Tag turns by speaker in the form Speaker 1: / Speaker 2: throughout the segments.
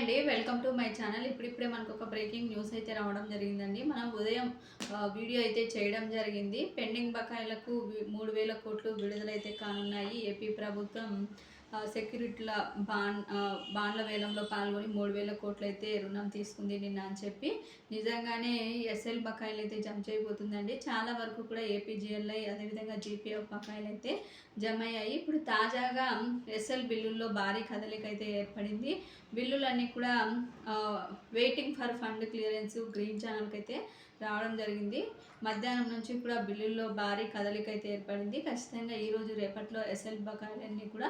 Speaker 1: అండి. Welcome to my channel. ఇప్పుడిప్పుడే మనకు ఒక బ్రేకింగ్ న్యూస్ అయితే రావడం జరిగిందండి. మనం ఉదయం వీడియో అయితే చేయడం జరిగింది. పెండింగ్ బకాయిలకు మూడు వేల కోట్లు విడుదలైతే కానున్నాయి. ఏపీ ప్రభుత్వం సెక్యూరిటీల బాన్ బాండ్ల వేలంలో పాల్గొని మూడు వేల కోట్లు అయితే రుణం తీసుకుంది నిన్న అని చెప్పి. నిజంగానే ఎస్ఎల్ బకాయిలు అయితే జమ చేయబోతుందండి. చాలా వరకు కూడా ఏపీజీఎల్ఐ అదేవిధంగా జీపీఎఫ్ బకాయిలు అయితే జమ అయ్యాయి ఇప్పుడు తాజాగా ఎస్ఎల్ బిల్లుల్లో భారీ కదలిక అయితే ఏర్పడింది. బిల్లులన్నీ కూడా waiting for fund clearance green ఛానల్కి అయితే రావడం జరిగింది. మధ్యాహ్నం నుంచి కూడా బిల్లుల్లో భారీ కదలిక అయితే ఏర్పడింది. ఖచ్చితంగా ఈ రోజు రేపట్లో ఎస్ఎల్ బకాయిలన్నీ కూడా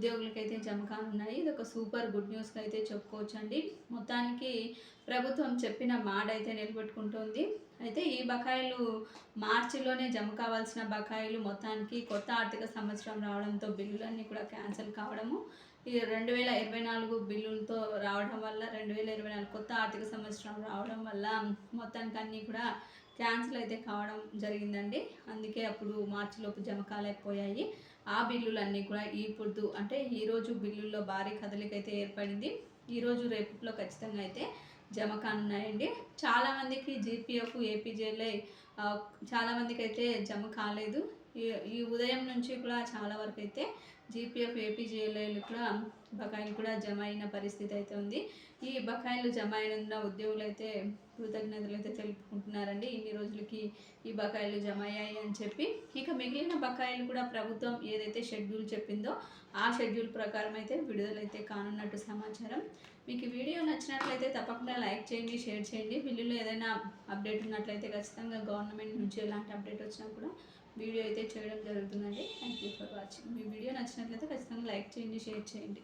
Speaker 1: ఉద్యోగులకైతే జమ కానున్నాయి ఇది ఒక సూపర్ గుడ్ న్యూస్గా అయితే చెప్పుకోవచ్చు అండి మొత్తానికి ప్రభుత్వం చెప్పిన మాట అయితే నిలబెట్టుకుంటుంది. అయితే ఈ బకాయిలు మార్చిలోనే జమ కావాల్సిన బకాయిలు మొత్తానికి కొత్త ఆర్థిక సంవత్సరం రావడంతో బిల్లులన్నీ కూడా క్యాన్సిల్ కావడము. ఈ రెండు వేల ఇరవై నాలుగు బిల్లులతో రావడం వల్ల రెండు వేల ఇరవై నాలుగు కొత్త ఆర్థిక సంవత్సరం రావడం వల్ల మొత్తానికి అన్నీ కూడా క్యాన్సిల్ అయితే కావడం జరిగిందండి. అందుకే అప్పుడు మార్చిలోపు జమ కాలేకపోయాయి. ఆ బిల్లులన్నీ కూడా ఈ పొద్దు అంటే ఈరోజు బిల్లుల్లో భారీ కదలిక అయితే ఏర్పడింది ఈరోజు రేపట్లో ఖచ్చితంగా అయితే జమ కానున్నాయండి. చాలామందికి జీపీఎఫ్ ఏపీజేలై చాలామందికి అయితే జమ కాలేదు. ఈ ఈ ఉదయం నుంచి కూడా చాలా వరకు అయితే జీపీఎఫ్ ఏపీజేఎల్ఐలు కూడా బకాయిలు కూడా జమ అయిన పరిస్థితి అయితే ఉంది. ఈ బకాయిలు జమ అయిన ఉద్యోగులు అయితే కృతజ్ఞతలు అయితే తెలుపుకుంటున్నారండి. ఇన్ని రోజులకి ఈ బకాయిలు జమ అయ్యాయి అని చెప్పి. ఇక మిగిలిన బకాయిలు కూడా ప్రభుత్వం ఏదైతే షెడ్యూల్ చెప్పిందో ఆ షెడ్యూల్ ప్రకారం అయితే విడుదలైతే కానున్నట్టు సమాచారం. మీకు వీడియో నచ్చినట్లయితే తప్పకుండా లైక్ చేయండి షేర్ చేయండి. బిల్లులో ఏదైనా అప్డేట్ ఉన్నట్లయితే ఖచ్చితంగా గవర్నమెంట్ నుంచి ఎలాంటి అప్డేట్ వచ్చినా కూడా వీడియో అయితే చేయడం జరుగుతుందండి. థ్యాంక్ యూ ఫర్ వాచింగ్ మీ వీడియో నచ్చినట్లయితే ఖచ్చితంగా లైక్ చేయండి షేర్ చేయండి.